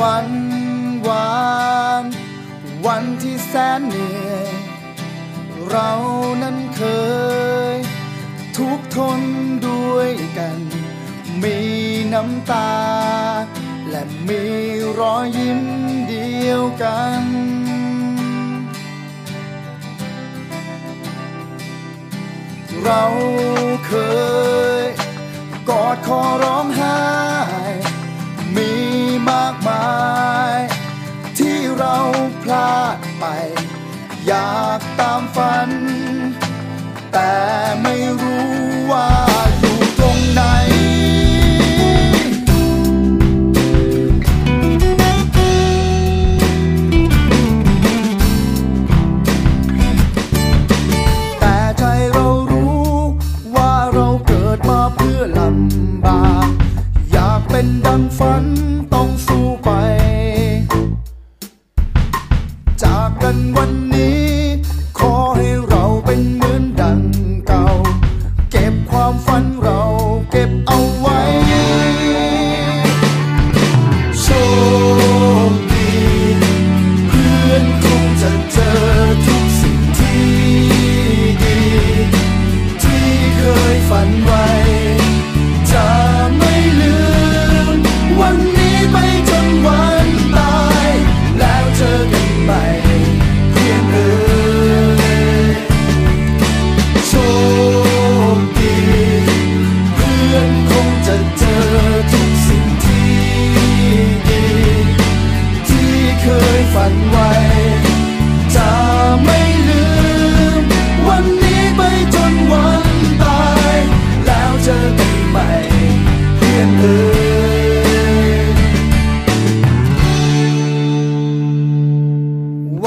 วันหวานวันที่แสนเหนื่อย เรานั้นเคย ทุกทนด้วยกัน มีน้ำตา และมีรอยยิ้มเดียวกันเราเคย กอดคอร้องไห้ อยากตามฝัน แต่ไม่รู้ว่า วันนี้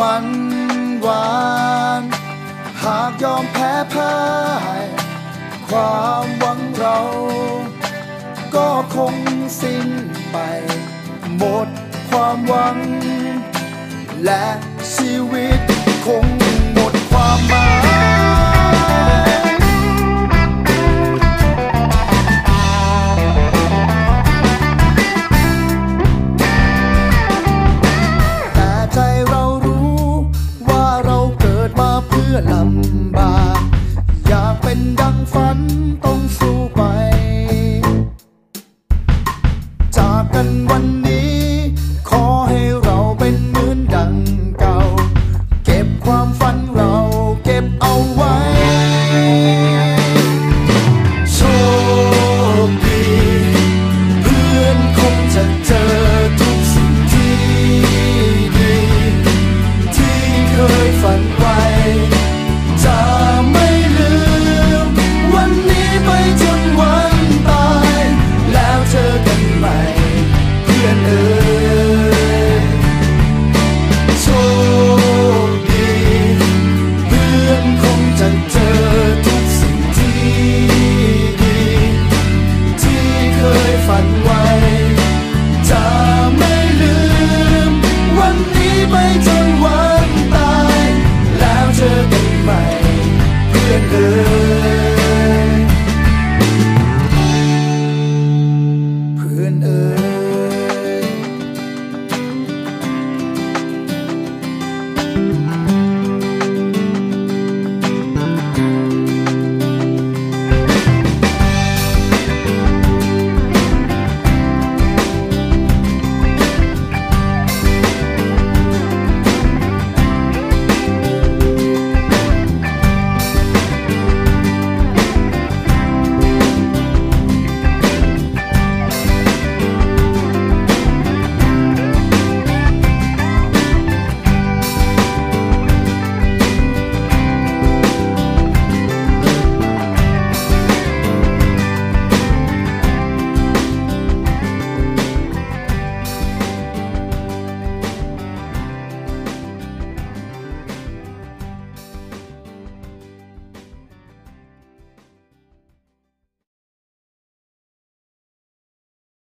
วันหวานหากยอมแพ้พ่าย ความหวังเรา ก็คงสิ้นไป หมดความหวัง และชีวิตคง